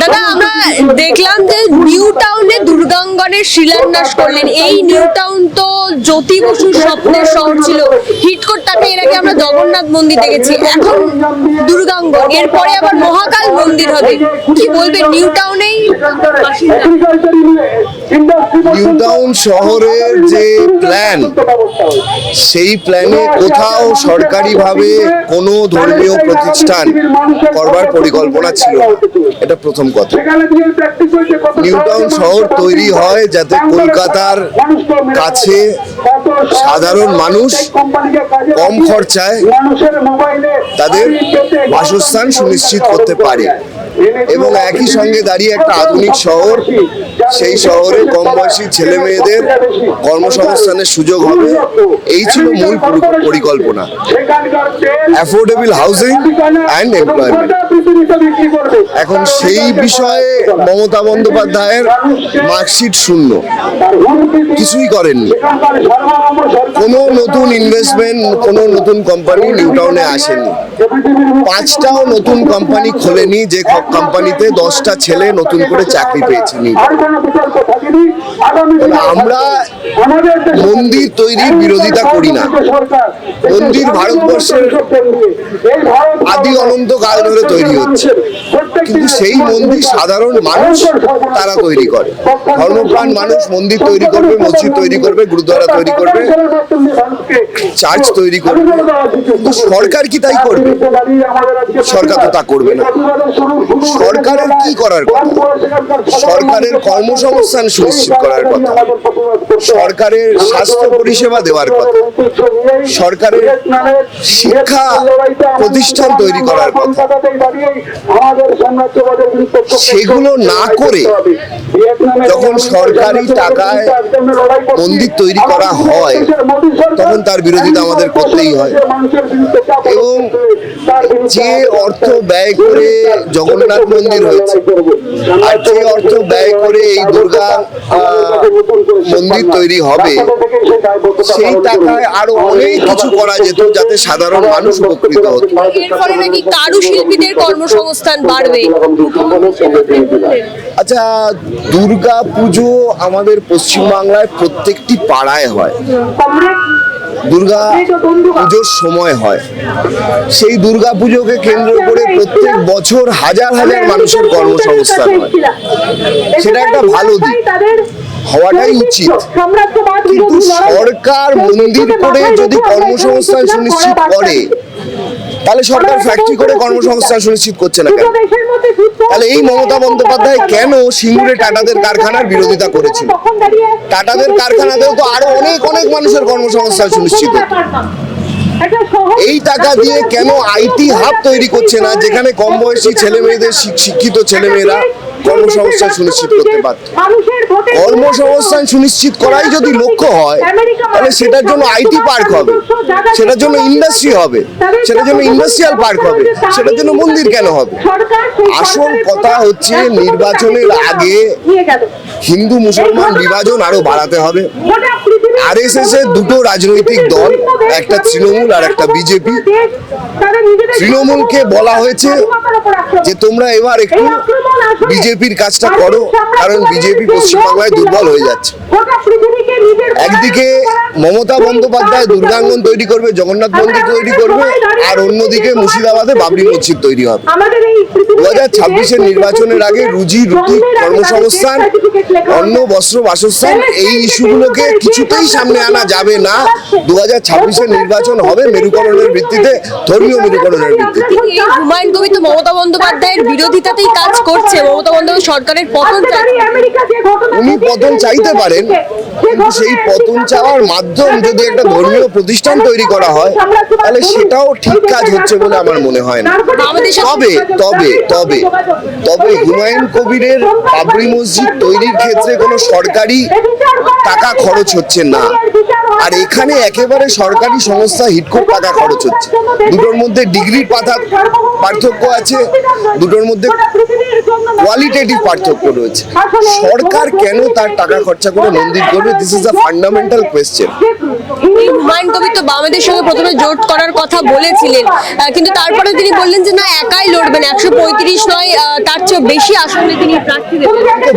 দাদা, আমরা দেখলাম যে নিউ টাউনে দুর্গাঙ্গনের শিলান্যাস করলেন। এই নিউ টাউন তো জ্যোতি বসুর স্বপ্নের শহর ছিল। হিটকোটটাকে এর আগে আমরা জগন্নাথ মন্দির দেখেছি। এখন দুর্গাঙ্গন এরপরে আবার মহাকাল মন্দির হবে। কি বলবেন, নিউ টাউনেই? বাসিন্দা নিউ টাউন শহরের যে প্ল্যান সেই প্ল্যানে কোথাও সরকারিভাবে কোনো ধর্মীয় প্রতিষ্ঠান করবার পরিকল্পনা ছিল এটা প্রথম কথা নিউটাউন শহর তৈরি হয় যাতে কলকাতার কাছে সাধারণ মানুষ কম খরচায় তাদের বাসস্থান সুনিশ্চিত করতে পারে এবং একই সঙ্গে দাঁড়িয়ে একটা আধুনিক শহর সেই শহরে কম বয়সী ছেলে মেয়েদের কর্মসংস্থানের সুযোগ হবে। এই ছিল মূল পরিকল্পনা। অ্যাফোর্ডেবল হাউজিং অ্যান্ড এমপ্লয়মেন্ট এখন সেই বিষয়ে মমতা বন্দ্যোপাধ্যায়ের মার্কশিট শূন্য। কিছুই করেননি। কোনো নতুন ইনভেস্টমেন্ট কোনো নতুন কোম্পানি নিউ টাউনে আসেনি। পাঁচটাও নতুন কোম্পানি খোলেনি যে কোম্পানিতে দশটা ছেলে নতুন করে চাকরি পেয়েছে আমরা মন্দির তৈরির বিরোধিতা করি না। মন্দির ভারতবর্ষের আদি অনন্ত কাল ধরে তৈরি। হচ্ছে। কিন্তু সেই মন্দির সাধারণ মানুষ তারা তৈরি করে। ধর্মপ্রাণ মানুষ মন্দির তৈরি করবে মসজিদ তৈরি করবে গুরুদ্বারা তৈরি করবে চার্চ তৈরি করবে। কিন্তু সরকার কি তাই করবে? সরকার তো তা করবে না। সরকারের কি করার কথা? সরকারের কর্মসংস্থান সুনিশ্চিত করার কথা। সরকারের স্বাস্থ্য পরিষেবা দেওয়ার কথা। সরকারের শিক্ষা প্রতিষ্ঠান তৈরি করার কথা। সেগুলো না করে যখন সরকারি টাকায় মন্দির তৈরি করা হয় তখন তার বিরোধিতা আমাদের করতেই হয়। এবং যে অর্থ ব্যয় করে জগন্নাথ মন্দির হয়েছে আর যে অর্থ ব্যয় করে এই দুর্গা মন্দির তৈরি হবে। সেই টাকায় আরও অনেক কিছু করা যেত যাতে সাধারণ মানুষ উপকৃত হতো। নাকি কারুশিল্পীদের কর্মসংস্থান বাড়বে। আচ্ছা দুর্গা পুজো আমাদের পশ্চিমবাংলায় প্রত্যেকটি পাড়ায় হয়। দুর্গা পুজোর সময় হয়। সেই দুর্গা পুজোকে কেন্দ্র করে প্রত্যেক বছর হাজার হাজার মানুষের কর্মসংস্থান হয়। সেটা একটা ভালো দিক। হওয়াটাই উচিত। কিন্তু সরকার মন্দির করে যদি কর্মসংস্থান সুনিশ্চিত করে তাহলে সরকার ফ্যাক্টরি করে কর্মসংস্থান সুনিশ্চিত করছে না কেন? তাহলে এই মমতা বন্দ্যোপাধ্যায় কেন সিঙ্গুরে টাটাদের কারখানার বিরোধিতা করেছিল টাটাদের কারখানাতেও তো আরও অনেক অনেক মানুষের কর্মসংস্থান সুনিশ্চিত। এই টাকা দিয়ে কেন আইটি হাব তৈরি করছে না? যেখানে কম বয়সী ছেলে মেয়েদের শিক্ষিত ছেলে মেয়েরা কর্মসংস্থান সুনিশ্চিত করতে পারত কর্মসংস্থান সুনিশ্চিত করাই যদি লক্ষ্য হয় তাহলে সেটার জন্য আইটি পার্ক হবে সেটার জন্য ইন্ডাস্ট্রি হবে সেটার জন্য ইন্ডাস্ট্রিয়াল পার্ক হবে। সেটার জন্য মন্দির কেন হবে? আসল কথা হচ্ছে নির্বাচনের আগে হিন্দু মুসলমান বিভাজন আরও বাড়াতে হবে। আর এস এস এর দুটো রাজনৈতিক দল একটা তৃণমূল আর একটা বিজেপি। তৃণমূলকে বলা হয়েছে যে তোমরা এবার একটু বিজেপির কাজটা করো কারণ বিজেপি পশ্চিমবাংলায় দুর্বল হয়ে যাচ্ছে। একদিকে মমতা বন্দ্যোপাধ্যায় দুর্গাঙ্গন তৈরি করবে জগন্নাথ মন্দির তৈরি করবে আর অন্যদিকে মুর্শিদাবাদে বাবরি মসজিদ তৈরি হবে। দু হাজার ছাব্বিশের নির্বাচনের আগে রুজি রুটি কর্মসংস্থান অন্ন বস্ত্র বাসস্থান এই ইস্যুগুলোকে কিছুতেই সামনে আনা যাবে না। দু হাজার ছাব্বিশের নির্বাচন হবে মেরুকরণের ভিত্তিতে ধর্মীয় মেরুকরণের ভিত্তিতে। হুমায়ুন কবির তো মমতা বন্দ্যোপাধ্যায়ের বিরোধিতাতেই কাজ করছে মমতা বন্দ্যোপাধ্যায় সরকারের পতন চাইছে উনি পতন চাইতে পারেন কিন্তু সেই পতন চাওয়ার মাধ্যম যদি একটা ধর্মীয় প্রতিষ্ঠান তৈরি করা হয় তাহলে সেটাও ঠিক কাজ হচ্ছে বলে আমার মনে হয় না। তবে তবে তবে তবে হুমায়ুন কবিরের বাবরি মসজিদ তৈরির ক্ষেত্রে কোনো সরকারি টাকা খরচ হচ্ছে না। আর এখানে একেবারে সরকারি সংস্থা হিটকোট টাকা খরচ হচ্ছে। দুটোর মধ্যে ডিগ্রির পাতা পার্থক্য আছে দুটোর মধ্যে কোয়ালিটেটিভ পার্থক্য রয়েছে। সরকার কেন তার টাকা খরচা করে মন্দির করবে this is a fundamental question এই হুমায়ুন কবির তো বামেদের সঙ্গে প্রথমে জোট করার কথা বলেছিলেন। কিন্তু তারপরে তিনি বললেন যে না একাই লড়বেন একশো পঁয়ত্রিশ নয় তার চেয়ে বেশি আসনে তিনি প্রার্থী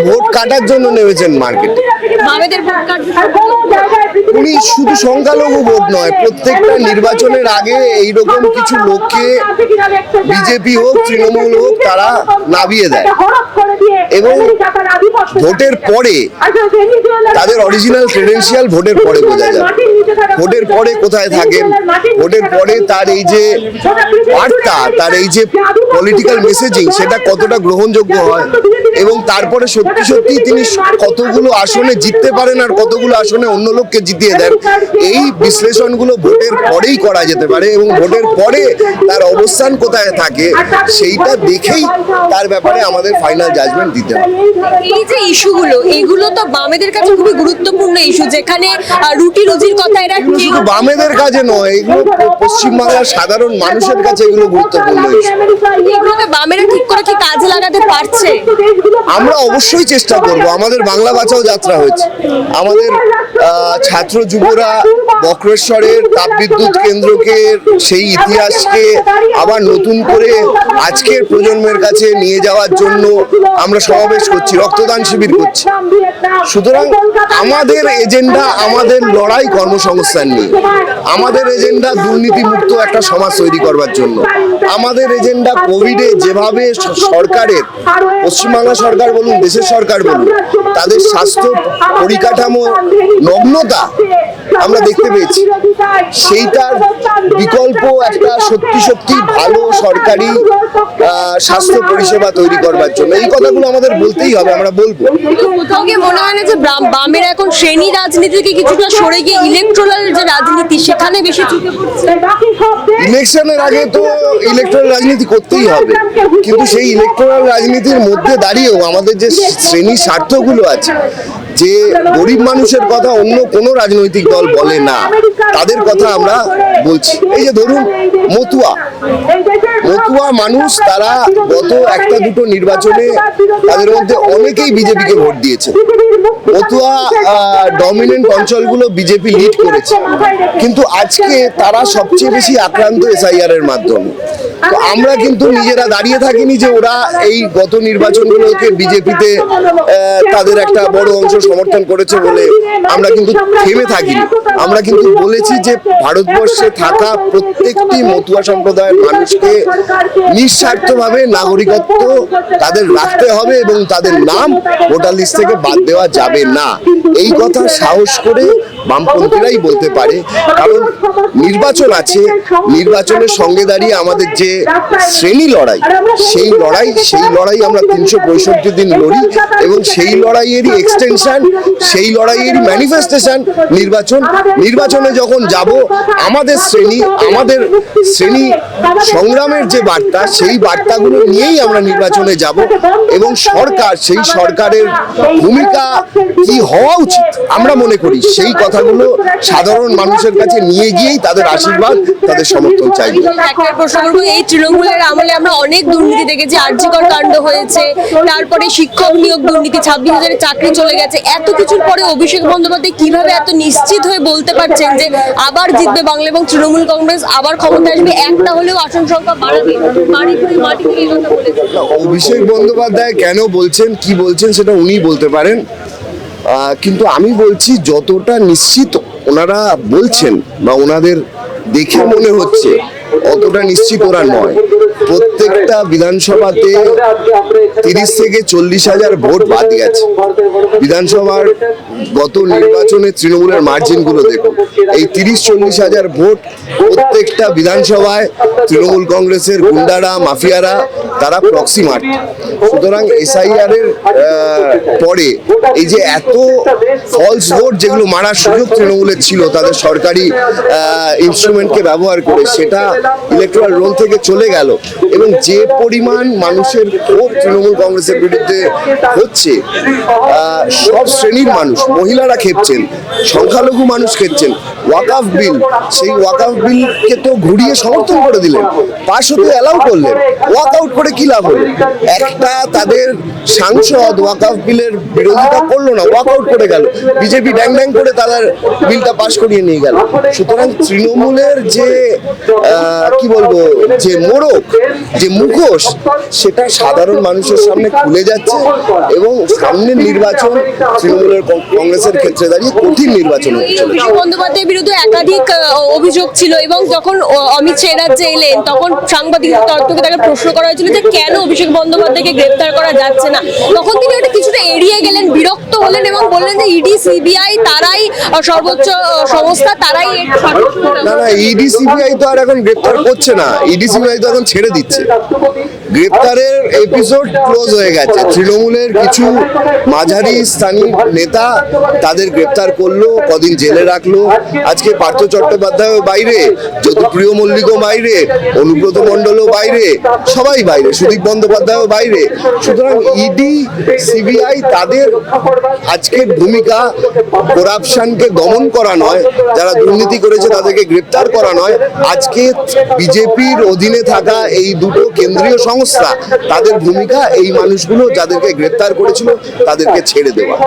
ভোট কাটার জন্য নেমেছেন মার্কেটে। বামেদের ভোট উনি শুধু সংখ্যালঘু ভোট নয় প্রত্যেকটা নির্বাচনের আগে এইরকম কিছু লোককে বিজেপি হোক তৃণমূল হোক তারা নামিয়ে দেয়। এবং ভোটের পরে তাদের অরিজিনাল ক্রেডেন্সিয়াল ভোটের পরে বোঝা যায়। ভোটের পরে কোথায় থাকেন? ভোটের পরে তার এই যে বার্তা তার এই যে পলিটিক্যাল মেসেজিং সেটা কতটা গ্রহণযোগ্য হয়? এবং তারপরে সত্যি সত্যি তিনি কতগুলো আসনে জিততে পারেন আর কতগুলো আসনে অন্য লোককে জিতিয়ে দেন এই বিশ্লেষণগুলো ভোটের পরেই করা যেতে পারে এবং ভোটের পরে তার অবস্থান কোথায় থাকে সেইটা দেখেই তার ব্যাপারে আমাদের ফাইনাল জাজমেন্ট দিতে হবে। এই যে ইস্যুগুলো এগুলো তো বামেদের কাছে খুবই গুরুত্বপূর্ণ ইস্যু যেখানে রুটি রুজির কথা এরা শুধু বামেদের কাছে নয় এগুলো পশ্চিমবাংলার সাধারণ মানুষের কাছে এগুলো গুরুত্বপূর্ণ ইস্যু বামেরা ঠিক করে কি কাজে লাগাতে পারছে? আমরা অবশ্যই চেষ্টা করব। আমাদের বাংলা বাঁচাও যাত্রা হয়েছে। আমাদের ছাত্র যুবরা বক্রেশ্বরের তাপবিদ্যুৎ কেন্দ্রকে, সেই ইতিহাসকে আবার নতুন করে আজকের প্রজন্মের কাছে নিয়ে যাওয়ার জন্য আমরা সমাবেশ করছি, রক্তদান শিবির করছি। সুতরাং আমাদের এজেন্ডা, আমাদের লড়াই কর্মসংস্থান নিয়ে। আমাদের এজেন্ডা দুর্নীতিমুক্ত একটা সমাজ তৈরি করবার জন্য। আমাদের এজেন্ডা কোভিডে যেভাবে সরকারের পশ্চিমবাংলা সরকার বলুন দেশের সরকার বলুন তাদের স্বাস্থ্য পরিকাঠামো নগ্নতা আমরা দেখতে পেয়েছি। সেইটার বিকল্প একটা সত্যি সত্যি ভালো সরকারি স্বাস্থ্য পরিষেবা তৈরি করবার জন্য। এই কথাগুলো আমাদের বলতেই হবে আমরা বলব। কোথাও গিয়ে মনে হয় না যে বাম- বামেরা এখন শ্রেণি রাজনীতি থেকে কিছুটা সরে গিয়ে ইলেকট্রাল যে রাজনীতি সেখানে বেশি ঝুঁকে পড়ছে। ইলেকশনের আগে তো ইলেকট্রাল রাজনীতি করতেই হবে। কিন্তু সেই ইলেকট্রাল রাজনীতির মধ্যে দাঁড়িয়েও আমাদের যে শ্রেণি স্বার্থগুলো আছে যে গরিব মানুষের কথা অন্য কোনো রাজনৈতিক দল বলে না। তাদের কথা আমরা বলছি। এই যে ধরুন মতুয়া। মতুয়া। মানুষ তারা গত একটা দুটো নির্বাচনে তাদের মধ্যে অনেকেই বিজেপিকে ভোট দিয়েছে। মতুয়া ডমিনেন্ট অঞ্চলগুলো বিজেপি লিড করেছে। কিন্তু আজকে তারা সবচেয়ে বেশি আক্রান্ত এসআইআর এর মাধ্যমে। আমরা কিন্তু নিজেরা দাঁড়িয়ে থাকিনি যে ওরা এই গত নির্বাচনগুলোকে বিজেপিতে তাদের একটা বড় অংশ সমর্থন করেছে বলে আমরা কিন্তু থেমে থাকিনি। আমরা কিন্তু বলেছি যে ভারতবর্ষে থাকা প্রত্যেকটি মতুয়া সম্প্রদায়ের মানুষকে নিঃস্বার্থভাবে নাগরিকত্ব তাদের রাখতে হবে এবং তাদের নাম ভোটার লিস্ট থেকে বাদ দেওয়া যাবে না। এই কথা সাহস করে বামপন্থীরাই বলতে পারে। কারণ নির্বাচন আছে, নির্বাচনের সঙ্গে দাঁড়িয়ে আমাদের যে শ্রেণি লড়াই, সেই লড়াই সেই লড়াই আমরা তিনশো পঁয়ষট্টি দিন লড়ি এবং সেই লড়াইয়েরই এক্সটেনশন সেই লড়াইয়েরই ম্যানিফেস্টেশন নির্বাচন। নির্বাচনে যখন যাব, আমাদের শ্রেণি আমাদের শ্রেণি সংগ্রামের যে বার্তা, সেই বার্তাগুলো নিয়েই আমরা নির্বাচনে যাব এবং সরকার, সেই সরকারের ভূমিকা কি হওয়া উচিত আমরা মনে করি। সেই কথাগুলো সাধারণ মানুষের কাছে নিয়ে গিয়েই তাদের আশীর্বাদ তাদের সমর্থন চাইবে। এই তৃণমূলের আমলে আমরা অনেক দুর্নীতি দেখেছি আর্যিকর কাণ্ড হয়েছে তারপরে শিক্ষক নিয়োগ দুর্নীতি ছাব্বিশ হাজারের চাকরি চলে গেছে। এত কিছুর পরে অভিষেক বন্দ্যোপাধ্যায় কীভাবে এত নিশ্চিত হয়ে বলতে পারছেন যে আবার জিতবে বাংলা এবং তৃণমূল কংগ্রেস আবার ক্ষমতা আসবে একটা হলেও আসন সংখ্যা বাড়াবে বাড়ি করে মাটি থেকে এই কথা বলেছেন। অভিষেক বন্দ্যোপাধ্যায় কেন বলছেন কি বলছেন সেটা উনি বলতে পারেন। কিন্তু আমি বলছি যতটা নিশ্চিত ওনারা বলছেন বা ওনাদের দেখে মনে হচ্ছে, অতটা নিশ্চিত ওরা নয়। প্রত্যেকটা বিধানসভাতে তিরিশ থেকে চল্লিশ হাজার ভোট বাদ গেছে বিধানসভার গত নির্বাচনে তৃণমূলের মার্জিনগুলো দেখুন। এই তিরিশ চল্লিশ হাজার ভোট প্রত্যেকটা বিধানসভায় তৃণমূল কংগ্রেসের গুন্ডারা, মাফিয়ারা, তারা প্রক্সি মারত। সুতরাং এসআইআর এর পরে এই যে এত ফলস ভোট যেগুলো মারার সুযোগ তৃণমূলের ছিল, তাদের সরকারি ইনস্ট্রুমেন্টকে ব্যবহার করে সেটা ইলেকট্রাল রোল থেকে চলে গেল। এবং যে পরিমাণ মানুষের ক্ষোভ তৃণমূল কংগ্রেসের বিরুদ্ধে হচ্ছে সব শ্রেণির মানুষ মহিলারা খেপছেন, সংখ্যালঘু মানুষ খেপছেন। ওয়াকাফ বিল, সেই ওয়াকাফ বিলকে তো ঘুরিয়ে সমর্থন করে দিলেন, পাশ হতে অ্যালাউ করলেন। ওয়াক আউট করে কি লাভ হলো? একটা তাদের সাংসদ ওয়াকাফ বিলের বিরোধিতা করল না ওয়াক আউট করে গেল। বিজেপি ড্যাং ড্যাং করে তাদের বিলটা পাশ করিয়ে নিয়ে গেল। সুতরাং তৃণমূলের যে কি বলব, যে মোড়ক, যে মুখোশ, সেটা সাধারণ মানুষের সামনে খুলে যাচ্ছে এবং সামনের নির্বাচন তৃণমূলের কংগ্রেসের ক্ষেত্রে দাঁড়িয়ে কঠিন নির্বাচন অভিষেক বন্দ্যোপাধ্যায়ের বিরুদ্ধে একাধিক অভিযোগ ছিল এবং যখন অমিত শাহ রাজ্যে এলেন তখন সাংবাদিকদের তরফ থেকে তাকে প্রশ্ন করা হয়েছিল যে কেন অভিষেক বন্দ্যোপাধ্যায়কে গ্রেপ্তার করা যাচ্ছে না। তখন তিনি ওটা কিছুটা এড়িয়ে গেলেন বিরক্ত হলেন এবং বললেন যে ইডি সিবিআই তারাই সর্বোচ্চ সংস্থা তারাই না না ইডি সিবিআই তো আর এখন গ্রেপ্তার করছে না। ইডি সিবিআই তো এখন ছেড়ে দিচ্ছে। গ্রেপ্তারের এপিসোড ক্লোজ হয়ে গেছে। তৃণমূলের কিছু মাঝারি স্থানীয় নেতা তাদের গ্রেপ্তার করল, কদিন জেলে রাখল। আজকে পার্থ চট্টোপাধ্যায় বাইরে জ্যোতিপ্রিয় মল্লিকও বাইরে, অনুব্রত মণ্ডলও বাইরে, সবাই বাইরে, সুদীপ বন্দ্যোপাধ্যায়ও বাইরে। সুতরাং ইডি সিবিআই তাদের আজকের ভূমিকা করাপশনকে দমন করা নয়, যারা দুর্নীতি করেছে তাদেরকে গ্রেপ্তার করা নয়। আজকে বিজেপির অধীনে থাকা এই দুটো কেন্দ্রীয় সংস্থা তাদের ভূমিকা এই মানুষগুলো যাদেরকে গ্রেপ্তার করেছিল তাদেরকে ছেড়ে দেওয়া।